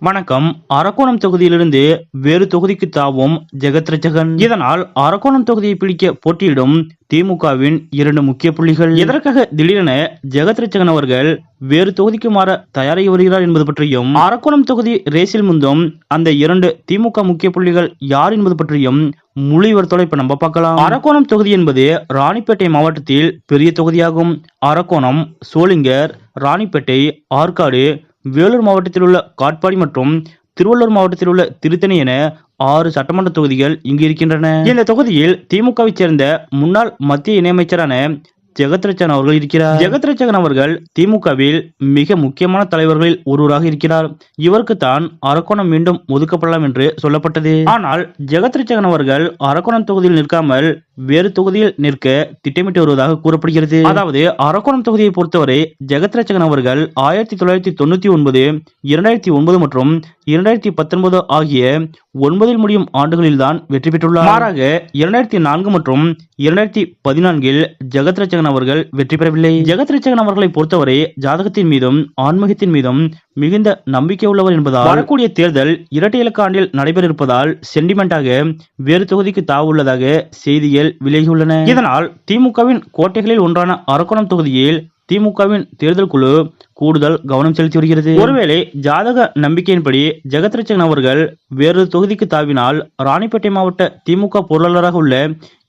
வணக்கம். அரக்கோணம் தொகுதியிலிருந்து வேறு தொகுதிக்கு தாவும் ஜெகத் இதனால் அரக்கோணம் தொகுதியை பிடிக்க போட்டியிடும் திமுகவின் இரண்டு முக்கிய புள்ளிகள். எதற்காக திடீரென ஜெகத் அவர்கள் வேறு தொகுதிக்கு மாற தயாராகி வருகிறார் என்பது பற்றியும் அரக்கோணம் தொகுதி ரேஸில் முந்தும் அந்த இரண்டு திமுக முக்கிய புள்ளிகள் யார் என்பது பற்றியும் முழு விவரத்தோட இப்ப நம்ம பார்க்கலாம். அரக்கோணம் தொகுதி என்பது ராணிப்பேட்டை மாவட்டத்தில் பெரிய தொகுதியாகும். அரக்கோணம் சோளிங்கர் ராணிப்பேட்டை ஆற்காடு வேலூர் மாவட்டத்தில் உள்ள காட்பாடி மற்றும் திருவள்ளூர் மாவட்டத்தில் உள்ள திருத்தணி என ஆறு சட்டமன்ற தொகுதிகள் இங்கு இருக்கின்றன இந்த தொகுதியில் திமுகவை சேர்ந்த முன்னாள் மத்திய இணையமைச்சரான ஜெகத்ரட்சன் அவர்கள் இருக்கிறார். ஜெகத்ரட்சகன் அவர்கள் திமுகவில் மிக முக்கியமான தலைவர்களில் ஒருவராக இருக்கிறார். இவருக்கு தான் அரக்கோணம் மீண்டும் ஒதுக்கப்படலாம் என்று சொல்லப்பட்டது. ஆனால் ஜெகத்ரட்சகன் அவர்கள் அரக்கோணம் தொகுதியில் நிற்காமல் வேறு தொகுதியில் நிற்க திட்டமிட்டு வருவதாக கூறப்படுகிறது. அதாவது அரக்கோணம் தொகுதியை பொறுத்தவரை ஜெகத்ரட்சகன் அவர்கள் ஆயிரத்தி தொள்ளாயிரத்தி தொண்ணூத்தி ஒன்பது இரண்டாயிரத்தி ஒன்பது மற்றும் இரண்டாயிரத்தி பத்தொன்பது ஆகிய ஒன்பதில் முடியும் ஆண்டுகளில் தான் வெற்றி பெற்றுள்ளார். மாறாக இரண்டாயிரத்தி நான்கு மற்றும் இரண்டாயிரத்தி பதினான்கில் ஜெகத் ரட்சகன் அவர்கள் வெற்றி பெறவில்லை. ஜெகத் ரட்சகன் அவர்களை பொறுத்தவரை ஜாதகத்தின் மீதும் ஆன்மீகத்தின் மீதும் மிகுந்த நம்பிக்கை உள்ளவர் என்பதால் வரக்கூடிய தேர்தல் இரட்டை இலக்க ஆண்டில் நடைபெற இருப்பதால் சென்டிமெண்டாக வேறு தொகுதிக்கு தாவுள்ளதாக செய்திகள் விலகியுள்ளன. இதனால் திமுகவின் கோட்டைகளில் ஒன்றான அரக்கோணம் தொகுதியில் திமுகவின் தேர்தல் குழு கூடுதல் கவனம் செலுத்தி வருகிறது ஒருவேளை ஜாதக நம்பிக்கையின்படி ஜெகத்ரட்சகன் அவர்கள் வேறு தொகுதிக்கு தாவினால் ராணிப்பேட்டை மாவட்ட திமுக பொருளாளராக உள்ள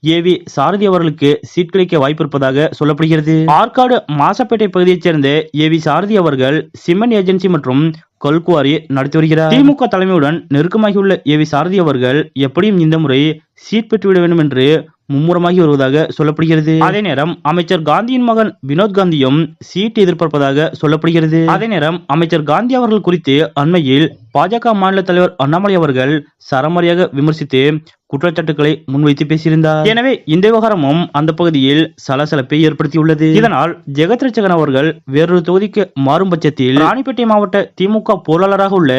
ஏ வி சாரதி அவர்களுக்கு சீட் கிடைக்க வாய்ப்பு இருப்பதாக சொல்லப்படுகிறது. ஆற்காடு மாசப்பேட்டை பகுதியைச் சேர்ந்த ஏ வி சாரதி அவர்கள் சிமெண்ட் ஏஜென்சி மற்றும் கல்குவாரி நடத்தி வருகிறார். திமுக தலைமையுடன் நெருக்கமாகியுள்ள ஏ வி சாரதி அவர்கள் எப்படியும் இந்த முறை சீட் பெற்றுவிட வேண்டும் என்று மும்முரமாகி வருவதாக சொல்லப்படுகிறது. அதே நேரம் அமைச்சர் காந்தியின் மகன் வினோத் காந்தியும் சீட் எதிர்பார்ப்பதாக சொல்லப்படுகிறது. அதே நேரம் அமைச்சர் காந்தி அவர்கள் குறித்து அண்மையில் பாஜக மாநில தலைவர் அண்ணாமலை அவர்கள் சரமாரியாக விமர்சித்து குற்றச்சாட்டுகளை முன்வைத்து பேசியிருந்தார். எனவே இந்த விவகாரமும் அந்த பகுதியில் சலசலப்பை ஏற்படுத்தியுள்ளது. இதனால் ஜெகத் ரட்சகன் அவர்கள் வேறொரு தொகுதிக்கு மாறும் பட்சத்தில் ராணிப்பேட்டை மாவட்ட திமுக பொருளாளராக உள்ள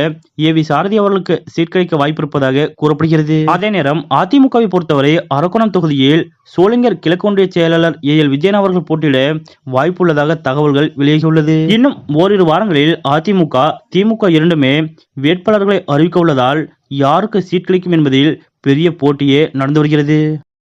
ஏ வி சாரதி அவர்களுக்கு சீட் கிடைக்க வாய்ப்பு இருப்பதாக கூறப்படுகிறது. அதே நேரம் அதிமுகவை பொறுத்தவரை அரக்கோணம் தொகுதியில் சோளிங்கர் கிழக்கு ஒன்றிய செயலாளர் ஏ எல் விஜயன் அவர்கள் போட்டியிட வாய்ப்புள்ளதாக தகவல்கள் வெளியாகியுள்ளது. இன்னும் ஓரிரு வாரங்களில் அதிமுக திமுக இரண்டுமே வேட்பாளர்களை அறிவிக்க உள்ளதால் யாருக்கு சீட் கிடைக்கும் என்பதில் பெரிய போட்டியே நடந்து வருகிறது.